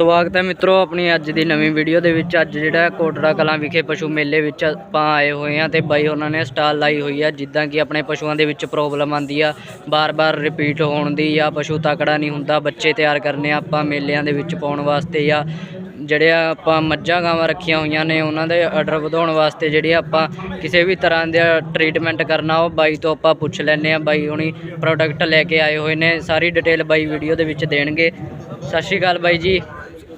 ਸਵਾਗਤ ਹੈ ਮਿੱਤਰੋ, ਆਪਣੀ ਅੱਜ ਦੀ ਨਵੀਂ ਵੀਡੀਓ ਦੇ ਵਿੱਚ ਅੱਜ ਜਿਹੜਾ ਕੋਟੜਾ ਕਲਾਂ ਵਿਖੇ ਪਸ਼ੂ ਮੇਲੇ ਵਿੱਚ ਆਪਾਂ ਆਏ ਹੋਏ ਹਾਂ ਤੇ ਬਾਈ ਉਹਨਾਂ ਨੇ ਸਟਾਲ ਲਾਈ ਹੋਈ ਆ ਜਿੱਦਾਂ ਕਿ ਆਪਣੇ ਪਸ਼ੂਆਂ ਦੇ ਵਿੱਚ ਪ੍ਰੋਬਲਮ ਆਂਦੀ ਆ, ਬਾਰ-ਬਾਰ ਰਿਪੀਟ ਹੋਣ ਦੀ ਜਾਂ ਪਸ਼ੂ ਤਕੜਾ ਨਹੀਂ ਹੁੰਦਾ, ਬੱਚੇ ਤਿਆਰ ਕਰਨੇ ਆ ਆਪਾਂ ਮੇਲਿਆਂ ਦੇ ਵਿੱਚ ਪਾਉਣ ਵਾਸਤੇ ਜਾਂ ਜਿਹੜੇ ਆ ਆਪਾਂ ਮੱਝਾਂ ਗਾਵਾਂ ਰੱਖੀਆਂ ਹੋਈਆਂ ਨੇ, ਉਹਨਾਂ ਦੇ ਆਰਡਰ ਵਧਾਉਣ ਵਾਸਤੇ ਜਿਹੜੇ ਆਪਾਂ ਕਿਸੇ ਵੀ ਤਰ੍ਹਾਂ ਦਾ ਟ੍ਰੀਟਮੈਂਟ ਕਰਨਾ, ਉਹ ਬਾਈ ਤੋਂ ਆਪਾਂ ਪੁੱਛ ਲੈਂਦੇ ਆ ਬਾਈ ਹੁਣੀ ਪ੍ਰੋਡਕਟ ਲੈ ਕੇ ਆਏ ਹੋਏ ਨੇ, ਸਾਰੀ ਡਿਟੇਲ ਬਾਈ ਵੀਡੀਓ ਦੇ ਵਿੱਚ ਦੇਣਗੇ। ਸਤਿ ਸ਼੍ਰੀ ਅਕਾਲ ਬਾਈ ਜੀ।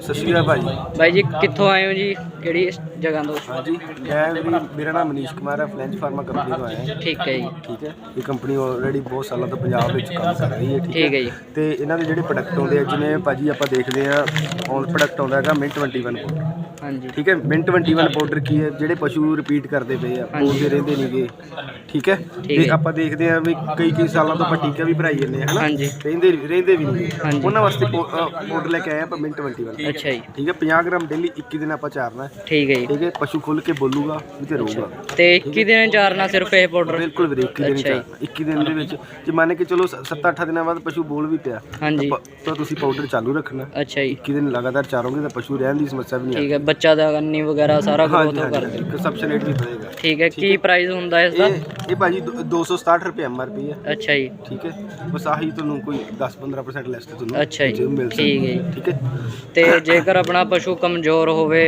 ਸਤਿ ਸ਼੍ਰੀ ਅਕਾਲ ਭਾਈ ਬਾਈ ਜੀ ਕਿੱਥੋਂ ਆਏ ਹੋ ਜੀ? ਕਿਹੜੀ ਜਗ੍ਹਾ ਤੋਂ? ਹਾਂਜੀ ਮੈਂ ਵੀ ਮੇਰਾ ਨਾਮ ਮਨੀਸ਼ ਕੁਮਾਰ ਹੈ ਫਲੈਂਚ ਫਾਰਮਾ ਕੰਪਨੀ ਤੋਂ ਆਇਆ ਠੀਕ ਹੈ ਜੀ। ਠੀਕ ਹੈ ਇਹ ਕੰਪਨੀ ਆਲਰੇਡੀ ਬਹੁਤ ਸਾਲਾਂ ਤੋਂ ਪੰਜਾਬ ਵਿੱਚ ਕੰਮ ਕਰ ਰਹੀ ਹੈ ਠੀਕ ਹੈ। ਜੀ। ਤੇ ਇਹਨਾਂ ਦੇ ਜਿਹੜੇ ਪ੍ਰੋਡਕਟ ਆਉਂਦੇ ਆ ਜਿਵੇਂ ਭਾਜੀ ਆਪਾਂ ਦੇਖਦੇ ਆ ਔਨ ਪ੍ਰੋਡਕਟ ਆਉਂਦਾ ਹੈਗਾ ਮਿੰਟ 21 ਪਾਊਡਰ ਹਾਂਜੀ। ਠੀਕ ਹੈ ਮਿੰਟ 21 ਪਾਊਡਰ ਕੀ ਹੈ ਜਿਹੜੇ ਪਸ਼ੂ ਰਿਪੀਟ ਕਰਦੇ ਪਏ ਆ। ਬੋਲਦੇ ਰਹਿੰਦੇ ਨਹੀਂਗੇ ਠੀਕ ਹੈ ਤੇ। ਆਪਾਂ ਦੇਖਦੇ ਆ ਵੀ ਕਈ ਕਈ ਸਾਲਾਂ ਤੋਂ ਆਪਾਂ ਟੀਕਾ ਵੀ ਭਰਾਈ ਜੰਨੇ ਹਨਾ? ਰਹਿੰਦੇ ਰਹਿੰਦੇ ਵੀ ਨਹੀਂ। ਉਹਨਾਂ ਵਾਸਤੇ ਪਾਊਡਰ ਲੈ ਕੇ ਆਏ ਆਪਾਂ ਮਿੰਟ 21 ਅੱਛਾ ਜੀ। ਠੀਕ ਹੈ 50 ਗ੍ਰਾਮ ਡੇਲੀ 21 ਦਿਨ ਆਪਾਂ ਚਾਰਨਾ ਠੀਕ ਹੈ ਜੀ। ਠੀਕ ਹੈ ਪਸ਼ੂ ਖੁੱਲ ਕੇ ਬੋਲੂਗਾ ਵੀ ਤੇ ਰਹੂਗਾ ਤੇ 21 ਦਿਨ ਚਾਰਨਾ ਸਿਰਫ ਇਹ ਪਾਊਡਰ ਬਿਲਕੁਲ ਵੀਰੇ 21 ਦਿਨ ਅੱਛਾ ਜੀ। ਚ 21 ਦਿਨ ਦੇ ਵਿੱਚ ਜੇ ਮੰਨ ਕੇ ਚਲੋ 7-8 ਦਿਨਾਂ ਬਾਅਦ ਪਸ਼ੂ ਬੋਲ ਵੀ ਪਿਆ ਹਾਂਜੀ। ਤਾਂ ਤੁਸੀਂ ਪਾਊਡਰ ਚਾਲੂ ਰੱਖਣਾ। ਅੱਛਾ ਜੀ। 21 ਦਿਨ ਲਗਾਤਾਰ ਚਾਰੋਗੇ ਤਾਂ ਪਸ਼ੂ ਰਹਿਣ ਦੀ ਸਮੱਸਿਆ ਵੀ ਨਹੀਂ ਠੀਕ ਹੈ ਬੱਚਾ ਦਾ ਕੰਨੀ ਵਗੈਰਾ ਸਾਰਾ ਗਰੋਥ ਹਾਂਜੀ ਕਰ ਹਾਂਜੀ ਕੰਸਪਸ਼ਨ ਰੇਟ ਵੀ ਵਧੇਗਾ ਠੀਕ ਹੈ ਕੀ ਪ੍ਰਾਈਸ ਹੁੰਦਾ ਇਸ ਦਾ? ਇਹ ਇਹ ਭਾਜੀ ਦੋ- 267 ਰੁਪਏ ਐਮਆਰਪੀ ਹੈ। ਅੱਛਾ ਜੀ। ਠੀਕ ਹੈ। ਬਸ ਆਹੀ ਤੁਹਾਨੂੰ ਕੋਈ 10-15% ਲੈਸ ਤੇ ਤੁਹਾਨੂੰ ਅੱਛਾ। ਠੀਕ ਹੈ ਜੀ। ਠੀਕ ਹੈ। ਤੇ ਜੇਕਰ ਆਪਣਾ ਪਸ਼ੂ ਕਮਜ਼ੋਰ ਹੋਵੇ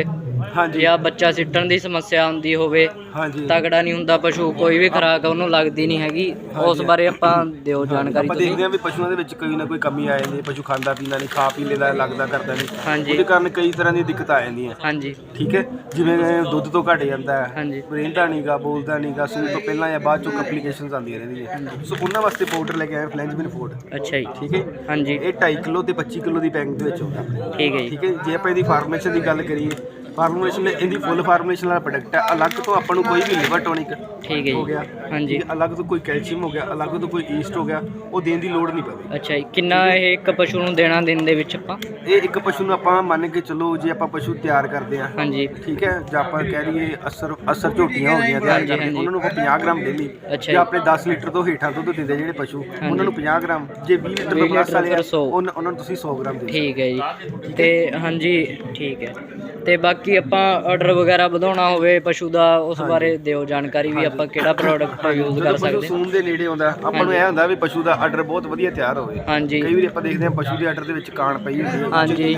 ਹਾਂਜੀ। ਜਾਂ ਬੱਚਾ ਸਿੱਟਣ ਦੀ ਸਮੱਸਿਆ ਆਉਂਦੀ ਹੋਵੇ ਹਾਂਜੀ। ਤਗੜਾ ਨਹੀਂ ਹੁੰਦਾ ਪਸ਼ੂ ਕੋਈ ਵੀ ਖੁਰਾਕ ਉਹਨੂੰ ਲੱਗਦੀ ਨਹੀਂ ਹੈਗੀ। ਉਸ ਬਾਰੇ ਆਪਾਂ ਦਿਓ ਜਾਣਕਾਰੀ ਆਪਾਂ ਦੇਖਦੇ ਹਾਂ ਵੀ ਪਸ਼ੂਆਂ ਦੇ ਵਿੱਚ ਕੋਈ ਨਾ ਕੋਈ ਕਮੀ ਆ ਜਾਂਦੀ ਹੈ ਪਸ਼ੂ ਖਾਂਦਾ ਪੀਂਦਾ ਨਹੀਂ ਖਾ ਪੀ ਲੈਂਦਾ ਲੱਗਦਾ ਕਰਦਾ ਨਹੀਂ। ਹਾਂਜੀ। ਉਹਦੇ ਕਾਰਨ ਕਈ ਤਰ੍ਹਾਂ ਦੀਆਂ ਦਿੱਕਤਾਂ ਆ ਜਾਂਦੀਆਂ। ਹਾਂਜੀ। ਠੀਕ ਹੈ? ਜਿਵੇਂ ਦੁੱਧ ਤੋਂ ਘਟ ਜਾਂਦਾ ਹੈ ਹਾਂਜੀ। ਰਹਿੰਦਾ ਨਹੀਂਗਾ ਬੋਲਦਾ ਨਹੀਂਗਾ ਸੂਣ ਤੋਂ ਪਹਿਲਾਂ ਜਾਂ ਬਾਅਦ ਚੋਂ ਕੰਪਲਿਕੇਸ਼ਨਸ ਆਉਂਦੀਆਂ ਰਹਿੰਦੀਆਂ। ਸੋ ਉਹਨਾਂ ਵਾਸਤੇ ਪਾਊਡਰ ਲੈ ਕੇ ਆਏ ਫਲੈਂਜਮਿਨ ਫੂਡ ਅੱਛਾ ਜੀ। ਠੀਕ ਹੈ? ਹਾਂਜੀ। ਇਹ 2.5 ਕਿਲੋ ਤੇ 25 ਕਿਲੋ ਦੀ ਪੈਕਿੰਗ ਦੇ ਵਿੱਚ ਹੁੰਦਾ ਠੀਕ ਹੈ ਜੀ। ਠੀਕ ਹੈ? ਜੇ ਆਪਾਂ ਇਹਦੀ ਫਾਰਮੂਲੇਸ਼ਨ ਦੀ ਗੱਲ ਕਰੀਏ ਫਾਰਮੂਲੇਸ਼ਨ ਇਹਦੀ ਫੁੱਲ ਫਾਰਮੂਲੇਸ਼ਨ ਵਾਲਾ ਪ੍ਰੋਡਕਟ ਹੈ। ਅਲੱਗ ਤੋਂ ਆਪਾਂ ਨੂੰ ਕੋਈ ਵੀ ਲਿਵਰ ਟੋਨਿਕ ਠੀਕ ਹੈ ਹੋ ਜੀ ਗਿਆ ਹਾਂਜੀ। ਅਲੱਗ ਤੋਂ ਕੋਈ ਕੈਲਸ਼ੀਅਮ ਹੋ ਗਿਆ ਅਲੱਗ ਤੋਂ ਕੋਈ ਈਸਟ ਹੋ ਗਿਆ ਉਹ ਦੇਣ ਦੀ ਲੋੜ ਨਹੀਂ ਪਵੇ ਅੱਛਾ ਜੀ ਕਿੰਨਾ ਇਹ ਇੱਕ ਪਸ਼ੂ ਨੂੰ ਦੇਣਾ ਦਿਨ ਦੇ ਵਿੱਚ ਆਪਾਂ? ਇਹ ਇੱਕ ਪਸ਼ੂ ਨੂੰ ਆਪਾਂ ਮੰਨ ਕੇ ਚੱਲੋ ਜੇ ਆਪਾਂ ਪਸ਼ੂ ਤਿਆਰ ਕਰਦੇ ਹਾਂ ਹਾਂਜੀ। ਠੀਕ ਹੈ ਜਾਂ ਆਪਾਂ ਕਹਿ ਲਈਏ ਅਸਰ ਅਸਰ ਝੋਟੀਆਂ ਹੋ ਗਈਆਂ ਤਿਆਰ ਹਾਂਜੀ, ਕਰਕੇ ਹਾਂਜੀ। ਉਹਨਾਂ ਨੂੰ ਆਪਾਂ 50 ਗ੍ਰਾਮ ਡੇਲੀ ਅੱਛਾ ਜਾਂ ਜੀ। ਆਪਣੇ 10 ਲੀਟਰ ਤੋਂ ਹੇਠਾਂ ਦੁੱਧ ਦਿੰਦੇ ਜਿਹੜੇ ਪਸ਼ੂ ਉਹਨਾਂ ਨੂੰ 50 ਗ੍ਰਾਮ ਜੇ 20 ਲੀਟਰ 20 ਤੋਂ ਪਲੱਸ ਲੀਟਰ ਵਾਲੇ ਆ, ਸੌ। ਉਹਨਾਂ ਉਹਨਾਂ ਨੂੰ ਤੁਸੀਂ 100 ਗ੍ਰਾਮ ਦੇ ਦਿਓ। ਠੀਕ ਹੈ ਜੀ। ਤੇ ਹਾਂਜੀ ਠੀਕ ਹੈ। ਤੇ ਬਾਕੀ ਆਪਾਂ ਆਰਡਰ ਵਗੈਰਾ ਵਧਾਉਣਾ ਹੋਵੇ ਪਸ਼ੂ ਦਾ ਉਸ ਬਾਰੇ ਦਿਓ ਜਾਣਕਾਰੀ ਵੀ ਆਪਾਂ ਕਿਹੜਾ ਪ੍ਰੋਡਕਟ ਯੂਜ਼ ਕਰ ਸਕਦੇ ਸੂਣ ਦੇ ਨੇੜੇ ਆਉਂਦਾ ਆਪਾਂ ਨੂੰ ਇਹ ਹੁੰਦਾ ਵੀ ਪਸ਼ੂ ਦਾ ਆਰਡਰ ਬਹੁਤ ਵਧੀਆ ਤਿਆਰ ਹੋਵੇ। ਹਾਂਜੀ। ਕਈ ਵਾਰੀ ਆਪਾਂ ਦੇਖਦੇ ਹਾਂ ਪਸ਼ੂ ਦੇ ਆਰਡਰ ਦੇ ਵਿੱਚ ਕਾਣ ਪਈ ਹੁੰਦੀ ਹੈ ਹਾਂਜੀ।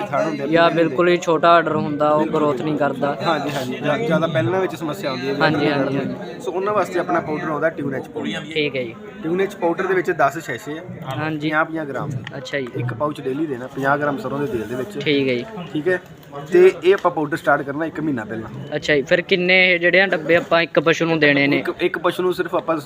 ਜਾਂ ਬਿਲਕੁਲ ਹੀ ਛੋਟਾ ਆਰਡਰ ਹੁੰਦਾ ਉਹ ਗਰੋਥ ਨਹੀਂ ਕਰਦਾ। ਹਾਂਜੀ ਹਾਂਜੀ। ਜ਼ਿਆਦਾ ਪਹਿਲਾਂ ਵਿੱਚ ਸਮੱਸਿਆ ਆਉਂਦੀ ਹੈ ਹਾਂਜੀ, ਹਾਂਜੀ। ਸੋ ਉਹਨਾਂ ਵਾਸਤੇ ਆਪਣਾ ਪਾਊਡਰ ਆਉਂਦਾ ਟਿਊਨੈਚ ਪਾਊਡਰ ਠੀਕ ਹੈ ਜੀ। ਟਿਊਨੈਚ ਪਾਊਡਰ ਦੇ ਵਿੱਚ 10 ਸ਼ੈਸ਼ੇ ਆ ਹਾਂਜੀ। 50 50 ਗ੍ਰਾਮ। ਅੱਛਾ ਜੀ। ਇੱਕ ਪਾਊਚ ਡੇਲੀ ਦੇਣਾ 50 ਗ੍ਰਾਮ ਸਰੋਂ ਦੇ ਤੇਲ ਦੇ ਵਿੱਚ। ਠੀਕ ਹੈ ਜੀ। ਠੀਕ ਹੈ? ਤੇ ਇਹ ਆਪਾਂ ਪਾਊਡਰ ਸਟਾਰਟ ਕਰਨਾ ਇੱਕ ਮਹੀਨਾ ਪਹਿਲਾਂ। ਅੱਛਾ ਜੀ ਫਿਰ ਕਿੰਨੇ ਇਹ ਜਿਹੜੇ ਆ ਡੱਬੇ ਆਪਾਂ ਇੱਕ ਪਸ਼ੂ ਨੂੰ ਦੇਣੇ ਨੇ? ਇੱਕ ਇੱਕ ਪਸ਼ੂ ਨੂੰ ਸਿਰਫ ਆਪਾਂ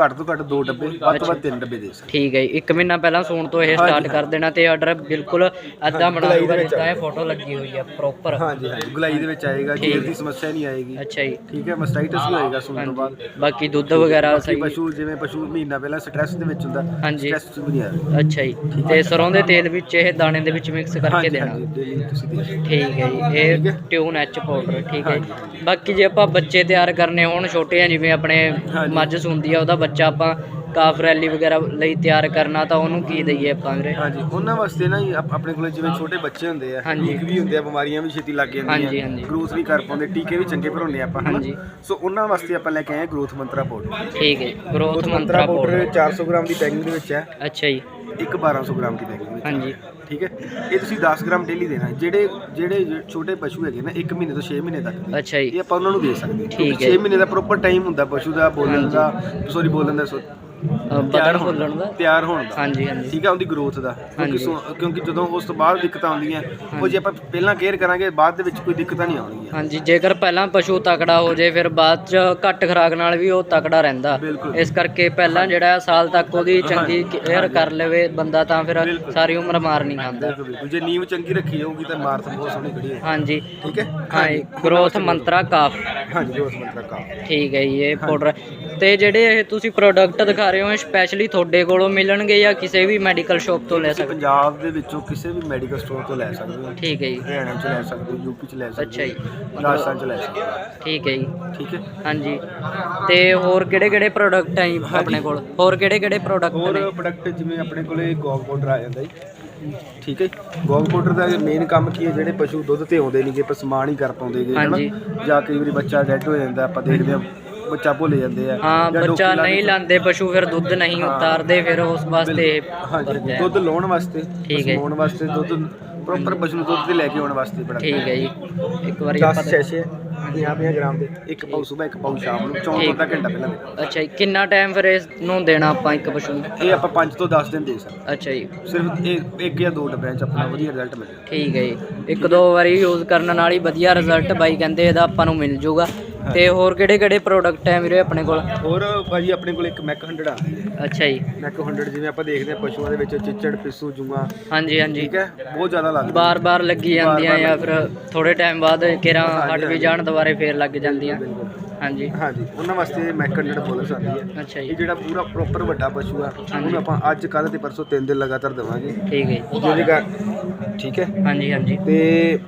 ਘੱਟ ਤੋਂ ਘੱਟ ਦੋ ਡੱਬੇ ਵੱਧ ਤੋਂ ਵੱਧ ਤਿੰਨ ਡੱਬੇ ਦੇ ਸਕਦੇ। ਠੀਕ ਹੈ ਜੀ ਇੱਕ ਮਹੀਨਾ ਪਹਿਲਾਂ ਸੂਣ ਤੋਂ ਇਹ ਸਟਾਰਟ ਕਰ ਦੇਣਾ ਤੇ ਆਰਡਰ ਬਿਲਕੁਲ ਅੱਧਾ ਬਣਾ ਦੂਗਾ ਜਿੱਦਾਂ ਇਹ ਫੋਟੋ ਲੱਗੀ ਹੋਈ ਆ ਪ੍ਰੋਪਰ ਹਾਂਜੀ ਹਾਂਜੀ ਗੁਲਾਈ ਦੇ ਵਿੱਚ ਆਏਗਾ ਜੇਰ ਦੀ ਸਮੱਸਿਆ ਨਹੀਂ ਆਏਗੀ। ਅੱਛਾ ਜੀ। ਠੀਕ ਹੈ ਮਸਟਾਈਟਸ ਵੀ ਹੋਏਗਾ ਸੂਣ ਤੋਂ ਬਾਅਦ। ਬਾਕੀ ਦੁੱਧ ਵਗੈਰਾ ਬਾਕੀ ਸਹੀ। ਪਸ਼ੂ ਜਿਵੇਂ ਪਸ਼ੂ ਮਹੀਨਾ ਪਹਿਲਾਂ ਸਟ੍ਰੈਸ ਦੇ ਵਿੱਚ ਹੁੰਦਾ ਹਾਂਜੀ। ਸਟ੍ਰੈਸ ਵੀ ਨਹੀਂ ਆਏਗਾ। ਅੱਛਾ ਜੀ ਤੇ ਸਰੋਂ ਦੇ ਤੇਲ ਵਿੱਚ ਇਹ ਦਾਣੇ ਦੇ ਵਿੱਚ ਮਿਕਸ ਕਰਕੇ ਹਾਂਜੀ ਦੇਣਾ। ਹਾਂਜੀ daily ਤੁਸੀਂ ਦੇ ਸਕਦੇ ਠੀਕ ਹੈ ਜੀ ਇਹ ਟਿਊਨ ਐਚ ਪਾਊਡਰ ਠੀਕ ਹੈ ਜੀ। ਬਾਕੀ ਜੇ ਆਪਾਂ ਬੱਚੇ ਤਿਆਰ ਕਰਨੇ ਹੋਣ ਛੋਟੇ ਆ ਜਿਵੇਂ ਆਪਣੇ ਹਾਂਜੀ। ਮੱਝ ਸੁੰਦੀ ਆ ਉਹਦਾ ਬੱਚਾ ਆਪਾਂ ਕਾਫ ਰੈਲੀ ਵਗੈਰਾ ਲਈ ਤਿਆਰ ਕਰਨਾ ਤਾਂ ਉਹਨੂੰ ਕੀ ਦਈਏ ਆਪਾਂ ਵੀਰੇ ਹਾਂਜੀ ਉਹਨਾਂ ਵਾਸਤੇ ਨਾ ਜੀ ਆਪ- ਆਪਣੇ ਕੋਲੇ ਜਿਵੇਂ ਛੋਟੇ ਬੱਚੇ ਹੁੰਦੇ ਆ ਹਾਂਜੀ। ਵੀਕ ਵੀ ਹੁੰਦੇ ਆ ਬਿਮਾਰੀਆਂ ਵੀ ਛੇਤੀ ਲੱਗ ਹਾਂਜੀ, ਜਾਂਦੀਆਂ ਹਾਂਜੀ। ਗਰੋਥ ਵੀ ਕਰ ਪਾਉਂਦੇ ਟੀਕੇ ਵੀ ਚੰਗੇ ਭਰਾਉਂਦੇ ਆਪਾਂ ਹਨਾ? ਹਾਂਜੀ। ਸੋ ਉਹਨਾਂ ਵਾਸਤੇ ਆਪਾਂ ਲੈ ਕੇ ਆਏ ਗਰੋਥ ਮੰਤਰਾ ਪਾਊਡਰ ਠੀਕ ਹੈ growth growth Mantra powder 400 gram ਦੀ ਪੈਕਿੰਗ ਦੇ ਵਿੱਚ ਹੈ ਅੱਛਾ ਜੀ ਇੱਕ 1200 ਗ੍ਰਾਮ ਦੀ ਪੈਕਿੰਗ ਵਿੱਚ ਹਾਂਜੀ ਠੀਕ ਹੈ ਇਹ ਤੁਸੀਂ 10 ਗ੍ਰਾਮ ਡੇਲੀ ਦੇਣਾ। ਜਿਹੜੇ ਜਿਹੜੇ ਛੋਟੇ ਪਸ਼ੂ ਹੈਗੇ ਨਾ 1 ਮਹੀਨੇ ਤੋਂ 6 ਮਹੀਨੇ ਤੱਕ ਦੇ, ਅੱਛਾ ਜੀ ਇਹ ਆਪਾਂ ਉਹਨਾਂ ਨੂੰ ਦੇ ਸਕਦੇ ਹਾਂ ਠੀਕ ਹੈ। 6 ਮਹੀਨੇ ਦਾ ਪ੍ਰੋਪਰ ਟਾਈਮ ਹੁੰਦਾ ਪਸ਼ੂ ਦਾ ਬੋਲਣ ਦਾ ਸੌਰੀ ਬੋਲਣ ਦਾ ਸੋ- ਬਦਨ ਫੁੱਲਣ ਦਾ ਤਿਆਰ ਹੋਣ ਦਾ। ਹਾਂਜੀ ਹਾਂਜੀ। ਠੀਕ ਹੈ ਉਹਦੀ ਗਰੋਥ ਦਾ। ਕਿਉਂਕਿ ਹਾਂਜੀ। ਸੋ- ਕਿਉਂਕਿ ਜਦੋਂ ਉਸ ਤੋਂ ਬਾਅਦ ਦਿੱਕਤਾਂ ਆਉਂਦੀਆਂ ਉਹ ਜੇ ਆਪਾਂ ਪਹਿਲਾਂ ਕੇਅਰ ਕਰਾਂਗੇ ਬਾਅਦ ਦੇ ਵਿੱਚ ਕੋਈ ਦਿੱਕਤਾਂ ਨਹੀਂ ਆਉਣਗੀਆਂ। ਹਾਂਜੀ ਜੇਕਰ ਪਹਿਲਾਂ ਪਸ਼ੂ ਤਕੜਾ ਹੋ ਜੇ ਫਿਰ ਬਾਅਦ ਚ ਘੱਟ ਖੁਰਾਕ ਨਾਲ ਵੀ ਉਹ ਤਕੜਾ ਰਹਿੰਦਾ। ਬਿਲਕੁਲ। ਇਸ ਕਰਕੇ ਪਹਿਲਾਂ ਜਿਹੜਾ ਸਾਲ ਤੱਕ ਉਹਦੀ ਚੰਗੀ ਕੇਅਰ ਕਰ ਲਵੇ ਬੰਦਾ ਤਾਂ ਫਿਰ ਬਿਲਕੁਲ। ਸਾਰੀ ਉਮਰ ਮਾਰ ਨਹੀਂ ਖਾਂਦਾ। ਬਿਲਕੁਲ ਬਿਲਕੁਲ। ਜੇ ਨੀਂਵ ਚੰਗੀ ਰੱਖੀ ਹੋਊਗੀ ਤਾਂ ਮਾਰਤ ਬਹੁਤ ਸੋਹਣੀ ਖੜੀ ਹੈ ਹਾਂਜੀ। ਠੀਕ ਹੈ? ਹਾਂ ਗਰੋਥ ਮੰਤਰਾ ਕਾਫ। ਹਾਂਜੀ ਗਰੋਥ ਮੰਤਰਾ ਕਾ ਠੀਕ ਹੈ ਜੀ ਇਹ ਪਾਊਡਰ ਤੇ ਜਿਹੜੇ ਇਹ ਤੁਸੀਂ ਪ੍ਰੋਡਕਟ ਦਿਖਾ ਰਹੇ ਹੋ ਸਪੈਸ਼ਲੀ ਤੁਹਾਡੇ ਕੋਲੋਂ ਮਿਲਣਗੇ ਜਾਂ ਕਿਸੇ ਵੀ ਮੈਡੀਕਲ ਸ਼ਾਪ ਤੋਂ ਲੈ ਤੁਸੀਂ ਸਕਦੇ ਪੰਜਾਬ ਦੇ ਵਿੱਚੋਂ ਕਿਸੇ ਵੀ ਮੈਡੀਕਲ ਸਟੋਰ ਤੋਂ ਲੈ ਸਕਦੇ ਹੋ। ਠੀਕ ਹੈ ਜੀ। ਹਰਿਆਣਾ ਚ ਲੈ ਸਕਦੇ ਹੋ ਯੂਪੀ ਚ ਲੈ ਸਕਦੇ ਅੱਛਾ ਜੀ। ਹੋ ਰਾਜਸਥਾਨ ਚ ਲੈ ਸਕਦੇ ਹੋ। ਠੀਕ ਹੈ ਜੀ। ਠੀਕ ਹੈ? ਹਾਂਜੀ। ਤੇ ਹੋਰ ਕਿਹੜੇ ਕਿਹੜੇ ਪ੍ਰੋਡਕਟ ਆ ਜੀ ਆਪਣੇ ਕੋਲ? ਹੋਰ ਕਿਹੜੇ ਕਿਹੜੇ ਪ੍ਰੋਡਕਟ ਨੇ? ਹੋਰ ਪ੍ਰੋਡਕਟ ਜਿਵੇਂ ਆਪਣੇ ਕੋਲੇ ਗੋਗ ਪਾਊਡਰ ਆ ਜਾਂਦਾ ਜੀ। ਠੀਕ ਹੈ ਗੌਗ ਪਾਊਡਰ ਦਾ ਮੇਨ ਕੰਮ ਕੀ ਹੈ ਜਿਹੜੇ ਪਸ਼ੂ ਦੁੱਧ ਤੇ ਆਉਂਦੇ ਨਹੀਂਗੇ ਪਰ ਸਮਾਨ ਹੀ ਕਰ ਪਾਉਂਦੇਗੇ ਹਾਂਜੀ। ਜਾਂ ਕਈ ਵਾਰੀ ਬੱਚਾ ਡੈਡ ਹੋ ਜਾਂਦਾ ਆਪਾਂ ਦੇਖਦੇ ਹਾਂ ਬੱਚਾ ਭੁੱਲ ਜਾਂਦੇ ਆ। ਹਾਂ ਜਾਂ ਬੱਚਾ ਨਹੀਂ ਲਾਂਦੇ ਪਸ਼ੂ ਫਿਰ ਦੁੱਧ ਨਹੀਂ ਉਤਾਰਦੇ ਫਿਰ ਉਸ ਵਾਸਤੇ ਹਾਂਜੀ। ਦੁੱਧ ਲਾਉਣ ਵਾਸਤੇ ਠੀਕ ਹੈ। ਸਮਾਉਣ ਵਾਸਤੇ ਦੁੱਧ ਪ੍ਰੋਪਰ ਪਸ਼ੂ ਨੂੰ ਦੁੱਧ ਤੇ ਲੈ ਕੇ ਆਉਣ ਵਾਸਤੇ ਬੜਾ ਠੀਕ ਹੈ ਜੀ। ਇੱਕ ਵਾਰੀ 10 ਆਪਾਂ ਸੈਸ਼ੇ 50 ਗ੍ਰਾਮ ਦੇ। ਇੱਕ ਪਾਉ ਸਵੇਰ ਇੱਕ ਪਾਉ ਸ਼ਾਮ ਨੂੰ ਚੌਂ ਤੋਂ ਅੱਧਾ ਘੰਟਾ ਪਹਿਲਾਂ ਦੇਣਾ। ਅੱਛਾ ਜੀ ਕਿੰਨਾ ਟਾਈਮ ਫਿਰ ਇਸ ਨੂੰ ਦੇਣਾ ਆਪਾਂ ਇੱਕ ਪਸ਼ੂ ਨੂੰ? ਇਹ ਆਪਾਂ 5 ਤੋਂ 10 ਦਿਨ ਦੇ ਸਕਦੇ ਅੱਛਾ ਜੀ। ਸਿਰਫ ਇਹ ਇੱਕ ਜਾਂ ਦੋ ਡੱਬਿਆਂ ਚ ਆਪਣਾ ਵਧੀਆ ਰਿਜ਼ਲਟ ਮਿਲੇਗਾ। ਠੀਕ ਹੈ ਜੀ। ਇੱਕ ਦੋ ਵਾਰੀ ਯੂਜ਼ ਕਰਨ ਨਾਲ ਹੀ ਵਧੀਆ ਰਿਜ਼ਲਟ ਬਾਈ ਕਹਿੰਦੇ ਇਹਦਾ ਆਪਾਂ ਨੂੰ ਮਿਲ ਜਾਊਗਾ ਤੇ ਹੋਰ ਕਿਹੜੇ ਕਿਹੜੇ ਪ੍ਰੋਡਕਟ ਹੈ ਵੀਰੇ ਆਪਣੇ ਕੋਲ? ਹੋਰ ਭਾਜੀ ਆਪਣੇ ਕੋਲ ਇੱਕ ਮੈਕ 100 ਆਉਂਦੀ ਹੈ ਅੱਛਾ ਜੀ। ਮੈਕ 100 ਜਿਵੇਂ ਆਪਾਂ ਦੇਖਦੇ ਹਾਂ ਪਸ਼ੂਆਂ ਦੇ ਵਿੱਚ ਚਿੱਚੜ ਪਿੱਸੂ ਜੂਆਂ। ਹਾਂਜੀ ਹਾਂਜੀ। ਠੀਕ ਹੈ? ਬਹੁਤ ਜ਼ਿਆਦਾ ਲੱਗਦੀ ਬਾਰ-ਬਾਰ ਲੱਗੀ ਜਾਂਦੀਆਂ ਜਾਂ ਫਿਰ ਥੋੜੇ ਟਾਈਮ ਬਾਅਦ ਕਿਰਾਂ ਹਟ ਵੀ। ਜਾਣ ਦੁਬਾਰੇ ਫੇਰ ਲੱਗ ਜਾਂਦੀਆਂ। ਹਾਂਜੀ। ਹਾਂਜੀ ਉਹਨਾਂ ਵਾਸਤੇ ਮੈਕ 100 ਬੋਲਸ ਆਉਂਦੀ ਹੈ ਅੱਛਾ ਇਹ ਜੀ ਜਿਹੜਾ ਪੂਰਾ ਪ੍ਰੋਪਰ ਵੱਡਾ ਪਸ਼ੂ ਆ ਉਹਨੂੰ ਆਪਾਂ ਅੱਜ ਕੱਲ ਤੇ ਪਰਸੋਂ ਤਿੰਨ ਦਿਨ ਲਗਾਤਾਰ ਦੇਵਾਂਗੇ। ਠੀਕ ਹੈ ਜੀ। ਠੀਕ ਹੈ? ਹਾਂਜੀ ਹਾਂਜੀ। ਤੇ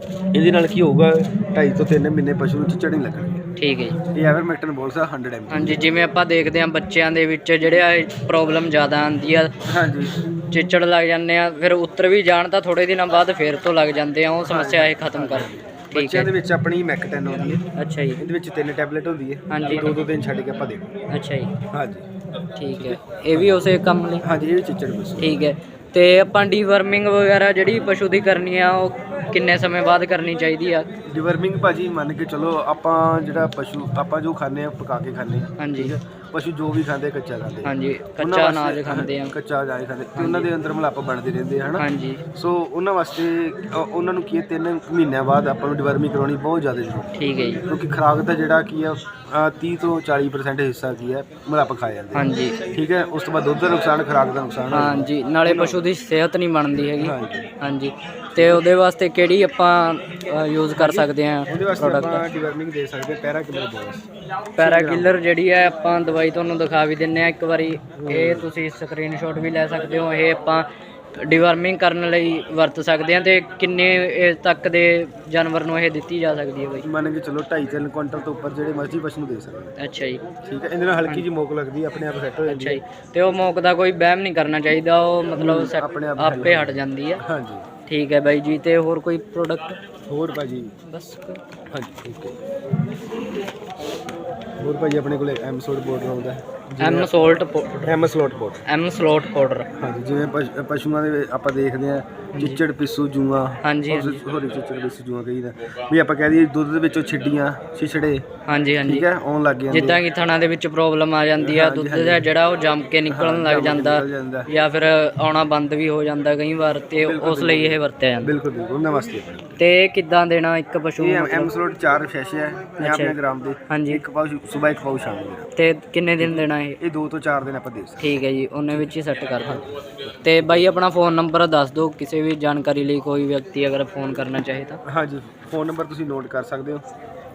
ਇਹਦੇ ਨਾਲ ਕੀ ਹੋਊਗਾ? 2.5 ਤੋਂ 3 ਮਹੀਨੇ ਪਸ਼ੂ ਨੂੰ ਚਿੱਚੜ ਨਹੀਂ ਲੱਗਣਗੇ। ਠੀਕ ਹੈ ਜੀ। ਇਹ ਐਵਰਮੈਕਟਨ ਬੋਲਸ ਆ 100 ਐਮ ਹਾਂਜੀ ਜਿਵੇਂ ਆਪਾਂ ਦੇਖਦੇ ਹਾਂ ਬੱਚਿਆਂ ਦੇ ਵਿੱਚ ਜਿਹੜੇ ਆ ਪ੍ਰੋਬਲਮ ਜ਼ਿਆਦਾ ਆਉਂਦੀ ਆ ਹਾਂਜੀ। ਚਿੱਚੜ ਲੱਗ ਜਾਂਦੇ ਆ ਫਿਰ ਉੱਤਰ ਵੀ ਜਾਣ ਤਾਂ ਥੋੜੇ ਦਿਨਾਂ ਬਾਅਦ ਫੇਰ ਤੋਂ ਲੱਗ ਜਾਂਦੇ ਆ ਉਹ ਸਮੱਸਿਆ ਇਹ ਖਤਮ ਕਰ ਬੱਚਿਆਂ ਦੇ ਵਿੱਚ ਆਪਣੀ ਮੈਕ 10 ਆਉਂਦੀ ਹੈ। ਅੱਛਾ ਜੀ। ਇਹਦੇ ਵਿੱਚ ਤਿੰਨ ਟੈਬਲੇਟ ਹੁੰਦੀ ਹੈ। ਹਾਂਜੀ। ਦੋ ਦੋ ਦਿਨ ਛੱਡ ਕੇ ਆਪਾਂ ਦੇਣੀ ਅੱਛਾ ਜੀ। ਹਾਂਜੀ। ਠੀਕ ਹੈ। ਇਹ ਵੀ ਉਸੇ ਕੰਮ ਲਈ? ਹਾਂਜੀ ਇਹ ਚਿੱਚੜ ਪਸ਼ੂ ਠੀਕ ਹੈ। ਤੇ ਆਪਾਂ ਡੀਵਰਮਿੰਗ ਵਗੈਰਾ ਜਿਹੜੀ ਪਸ਼ੂ ਦੀ ਕਰਨੀ ਆ ਉਹ ਕਿੰਨੇ ਸਮੇਂ ਬਾਅਦ ਕਰਨੀ ਚਾਹੀਦੀ ਆ? ਡਿਵਰਮਿੰਗ ਭਾਜੀ ਮੰਨ ਕੇ ਚਲੋ ਆਪਾਂ ਜਿਹੜਾ ਪਸ਼ੂ ਆਪਾਂ ਜੋ ਖਾਂਦੇ ਆ ਪਕਾ ਕੇ ਖਾਂਦੇ ਆ। ਹਾਂਜੀ। ਪਸ਼ੂ ਜੋ ਵੀ ਖਾਂਦੇ ਕੱਚਾ ਖਾਂਦੇ। ਹਾਂਜੀ ਕੱਚਾ ਅਨਾਜ ਖਾਂਦੇ ਆ। ਕੱਚਾ ਅਨਾਜ ਖਾਂਦੇ ਤੇ ਉਹਨਾਂ ਦੇ ਅੰਦਰ ਮਲਾਪ ਬਣਦੇ ਰਹਿੰਦੇ ਹਨਾ? ਹਾਂਜੀ। ਸੋ ਉਹਨਾਂ ਵਾਸਤੇ ਅ, ਉਹਨਾਂ ਨੂੰ ਕੀ ਹੈ, ਤਿੰਨ ਮਹੀਨਿਆਂ ਬਾਅਦ ਆਪਾਂ ਨੂੰ ਡਿਵਰਮਿੰਗ ਕਰਾਉਣੀ ਬਹੁਤ ਜ਼ਿਆਦਾ ਜ਼ਰੂਰੀ ਹੈ। ਠੀਕ ਹੈ ਜੀ। ਕਿਉਂਕਿ ਖੁਰਾਕ ਦਾ ਜਿਹੜਾ ਕੀ ਆ ਅ, 30 ਤੋਂ 40% ਹਿੱਸਾ ਕੀ ਹੈ ਮਲਾਪ ਖਾ ਜਾਂਦੇ। ਹਾਂਜੀ। ਠੀਕ ਹੈ? ਉਸ ਤੋਂ ਬਾਅਦ ਦੁੱਧ ਦਾ ਨੁਕਸਾਨ ਖੁਰਾਕ ਦਾ ਨੁਕਸਾਨ ਹੋ ਜਾਂਦਾ। ਹਾਂਜੀ। ਨਾਲੇ ਪਸ਼ੂ ਦੀ ਸਿਹਤ ਨਹੀਂ ਬਣਦੀ ਹੈਗੀ। ਹਾਂਜੀ। ਹਾਂਜੀ। ਤੇ ਉਹਦੇ ਵਾਸਤੇ ਕਿਹੜੀ ਆਪਾਂ ਯੂਜ਼ ਕਰ ਸਕਦੇ ਆ ਉਹਦੇ ਵਾਸਤੇ ਪ੍ਰੋਡਕਟ ਆਪਾਂ ਡਿਵਰਮਿੰਗ ਦੇ ਸਕਦੇ ਪੈਰਾ ਕਿਲੋ ਬੋਨਸ ਪੈਰਾਕਿਲਰ ਜਿਹੜੀ ਹੈ ਆਪਾਂ ਦਵਾਈ ਤੁਹਾਨੂੰ ਦਿਖਾ ਵੀ ਦਿੰਨੇ ਆ ਇੱਕ ਵਾਰੀ ਇਹ ਤੁਸੀਂ ਸਕਰੀਨਸ਼ਾਟ ਵੀ ਲੈ ਸਕਦੇ ਹੋ। ਇਹ ਆਪਾਂ ਡਿਵਰਮਿੰਗ ਕਰਨ ਲਈ ਵਰਤ ਸਕਦੇ ਆ ਤੇ ਕਿੰਨੇ ਏਜ ਤੱਕ ਦੇ ਜਾਨਵਰ ਨੂੰ ਇਹ ਦਿੱਤੀ ਜਾ ਸਕਦੀ ਹੈ ਬਾਈ? ਮੰਨ ਕੇ ਚਲੋ 2.5 3 ਕੁਇੰਟਲ ਤੋਂ ਉੱਪਰ ਜਿਹੜੇ ਮਰਜ਼ੀ ਪਸ਼ੂ ਨੂੰ ਦੇ ਸਕਦੇ ਅੱਛਾ ਜੀ। ਆ। ਠੀਕ ਹੈ ਇਹਦੇ ਨਾਲ ਹਲਕੀ ਜਿਹੀ ਮੋਕ ਲੱਗਦੀ ਹੈ, ਆਪਣੇ ਆਪ ਸੈੱਟ ਹੋ ਜਾਂਦੀ ਅੱਛਾ ਹੈ। ਜੀ। ਤੇ ਉਹ ਮੌਕ ਦਾ ਕੋਈ ਵਹਿਮ ਨਹੀਂ ਕਰਨਾ ਚਾਹੀਦਾ ਉਹ ਮਤਲਬ ਆਪਣੇ ਆਪ ਆਪੇ ਹਟ ਜਾਂਦੀ ਹੈ। ਹਾਂਜੀ। ਠੀਕ ਹੈ ਬਾਈ ਜੀ ਤੇ ਹੋਰ ਕੋਈ ਪ੍ਰੋਡਕਟ ਹੋਰ ਭਾਜੀ? ਬਸ। ਹਾਂਜੀ ਠੀਕ ਹੈ। ਹੋਰ ਭਾਜੀ ਆਪਣੇ ਕੋਲੇ ਐਮਸੋਡ ਸੋਡ ਪਾਊਡਰ ਆਉਂਦਾ M salt powder M salt powder M salt powder. ਹਾਂਜੀ ਜਿਵੇਂ ਪਸ਼- ਪਸ਼ੂਆਂ ਦੇ ਵਿੱਚ ਆਪਾਂ ਦੇਖਦੇ ਆ ਚਿੱਚੜ ਪਿੱਸੂ ਜੂਆਂ। ਹਾਂਜੀ ਹਾਂਜੀ। ਸੋਰੀ ਚਿੱਚੜ ਪਿੱਸੂ ਜੂਆਂ ਕਹੀਦਾ। ਵੀ ਆਪਾਂ ਕਹਿ ਦਈਏ ਦੁੱਧ ਦੇ ਵਿੱਚੋਂ ਛਿੱਡੀਆਂ ਛਿਛੜੇ। ਹਾਂਜੀ ਹਾਂਜੀ। ਠੀਕ ਹੈ ਆਉਣ ਲੱਗ ਜਾਂਦੇ। ਜਿੱਦਾਂ ਕਿ ਥਣਾ ਦੇ ਵਿੱਚ ਪ੍ਰੋਬਲਮ ਆ ਜਾਂਦੀ ਆ ਹਾਂਜੀ, ਦੁੱਧ ਹਾਂਜੀ। ਦਾ ਜਿਹੜਾ ਉਹ ਜੰਮ ਕੇ ਨਿਕਲਣ ਲੱਗ ਜਾਂਦਾ। ਜਾਂ ਫਿਰ ਆਉਣਾ ਬੰਦ ਵੀ ਹੋ ਜਾਂਦਾ ਕਈ ਵਾਰ ਤੇ ਉਸ ਲਈ ਇਹ ਵਰਤਿਆ ਜਾਂਦਾ। ਬਿਲਕੁਲ ਬਿਲਕੁਲ। ਕੋਲ। ਤੇ ਕਿੱਦਾਂ ਦੇਣਾ ਇੱਕ ਪਸ਼ੂ ਇਹ ਨੂੰ ਐਮ? ਸਲੋਟ ਚਾਰ ਸ਼ੈਸ਼ੇ ਹੈ 50 ਅੱਛਾ। ਗ੍ਰਾਮ ਦੇ। ਹਾਂਜੀ। ਇੱਕ ਪਾਉ ਸਵੇਰ ਇੱਕ ਪਾਉ ਸ਼ਾਮ ਨੂੰ ਤੇ ਕਿੰਨੇ ਦਿਨ ਦੇਣਾ ਇਹ ਇਹ 2 ਤੋਂ 4 ਦਿਨ ਆਪਾਂ ਦੇ ਸਕਦੇ। ਠੀਕ ਹੈ ਜੀ ਉਹਨੇ ਵਿੱਚ ਹੀ ਸੈੱਟ ਕਰ ਦਿਓ ਤੇ ਬਾਈ ਆਪਣਾ ਫੋਨ ਨੰਬਰ ਦੱਸ ਦਿਓ ਕਿਸੇ ਵੀ ਜਾਣਕਾਰੀ ਲਈ ਕੋਈ ਵਿਅਕਤੀ ਅਗਰ ਫੋਨ ਕਰਨਾ ਚਾਹੇ ਤਾਂ। ਹਾਂਜੀ ਫੋਨ ਨੰਬਰ ਤੁਸੀਂ ਨੋਟ ਕਰ ਸਕਦੇ ਹੋ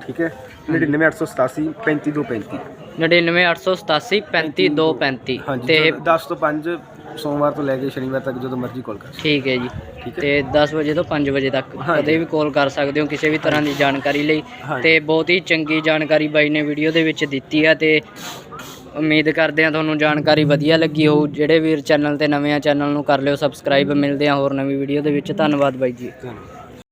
ਠੀਕ ਹੈ? 99887 35235 99887 35235 ਹਾਂਜੀ ਤੇ ਤੇ 10 ਤੋਂ 5 ਸੋਮਵਾਰ ਤੋਂ ਲੈ ਕੇ ਸ਼ਨੀਵਾਰ ਤੱਕ ਜਦੋਂ ਮਰਜ਼ੀ ਕਾਲ ਕਰ ਠੀਕ ਹੈ ਜੀ ਤੇ 10 ਵਜੇ ਤੋਂ 5 ਵਜੇ ਤੱਕ। ਕਦੇ ਵੀ ਕਾਲ ਕਰ ਸਕਦੇ ਹੋ ਕਿਸੇ ਵੀ ਤਰ੍ਹਾਂ ਦੀ ਜਾਣਕਾਰੀ ਲਈ। ਤੇ ਬਹੁਤ ਹੀ ਚੰਗੀ ਜਾਣਕਾਰੀ ਬਾਈ ਨੇ ਵੀਡੀਓ ਦੇ ਵਿੱਚ ਦਿੱਤੀ ਹੈ ਤੇ ਉਮੀਦ ਕਰਦੇ ਹਾਂ ਤੁਹਾਨੂੰ ਜਾਣਕਾਰੀ ਵਧੀਆ ਲੱਗੀ ਹੋਊ। ਜਿਹੜੇ ਵੀਰ ਚੈਨਲ ਤੇ ਨਵੇਂ ਆ, ਚੈਨਲ ਨੂੰ ਕਰ ਲਿਓ ਸਬਸਕ੍ਰਾਈਬ ਮਿਲਦੇ ਆ ਹੋਰ ਨਵੀਂ ਵੀਡੀਓ ਦੇ ਵਿੱਚ। ਧੰਨਵਾਦ ਬਾਈ ਜੀ।